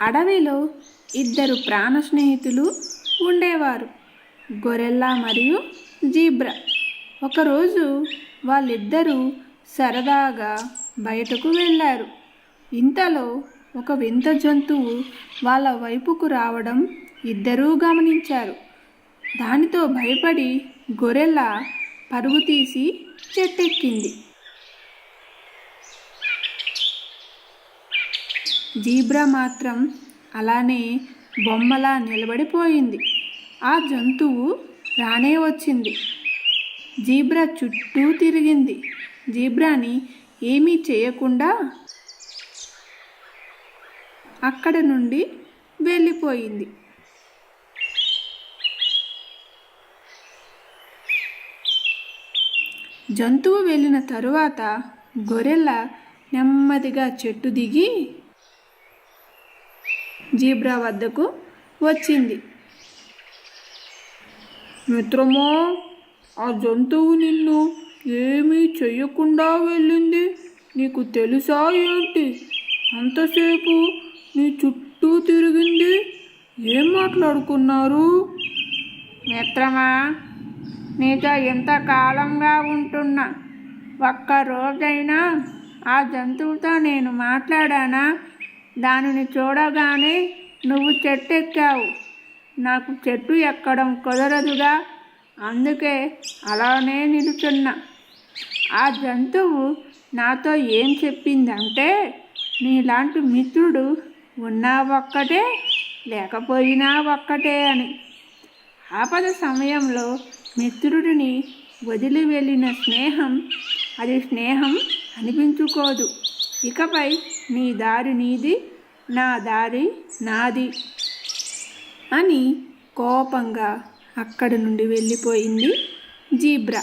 అడవిలో ఇద్దరు ప్రాణ స్నేహితులు ఉండేవారు. గొరెల్లా మరియు జీబ్రా. ఒకరోజు వాళ్ళిద్దరూ సరదాగా బయటకు వెళ్ళారు. ఇంతలో ఒక వింత జంతువు వాళ్ళ వైపుకు రావడం ఇద్దరూ గమనించారు. దానితో భయపడి గొరెల్లా పరుగు తీసి చెట్టెక్కింది. జీబ్రా మాత్రం అలానే బొమ్మలా నిలబడిపోయింది. ఆ జంతువు రానే వచ్చింది. జీబ్రా చుట్టూ తిరిగింది. జీబ్రాని ఏమీ చేయకుండా అక్కడ నుండి వెళ్ళిపోయింది. జంతువు వెళ్ళిన తరువాత గొర్రెల నెమ్మదిగా చెట్టు దిగి జీబ్రా వద్దకు వచ్చింది. మిత్రమా ఆ జంతువు నిన్ను ఏమీ చెయ్యకుండా వెళ్ళింది. నీకు తెలుసా ఏంటి? అంతసేపు నీ చుట్టూ తిరిగింది. ఏం మాట్లాడుకున్నారు? మిత్రమా నీతో ఎంతకాలంగా ఉంటున్నా ఒక్క రోజైనా ఆ జంతువుతో నేను మాట్లాడానా? దానిని చూడగానే నువ్వు చెట్టు ఎక్కావు నాకు చెట్టు ఎక్కడం కుదరదుగా. అందుకే అలానే నిలుచున్నా. ఆ జంతువు నాతో ఏం చెప్పిందంటే నీలాంటి మిత్రుడు ఉన్నా ఒక్కటే లేకపోయినా ఒక్కటే అని. ఆపద సమయంలో మిత్రుడిని వదిలి వెళ్ళిన స్నేహం అది స్నేహం అనిపించుకోదు. ఇకపై నీ దారి నీది నా దారి నాది అని కోపంగా అక్కడి నుండి వెళ్ళిపోయింది జీబ్రా.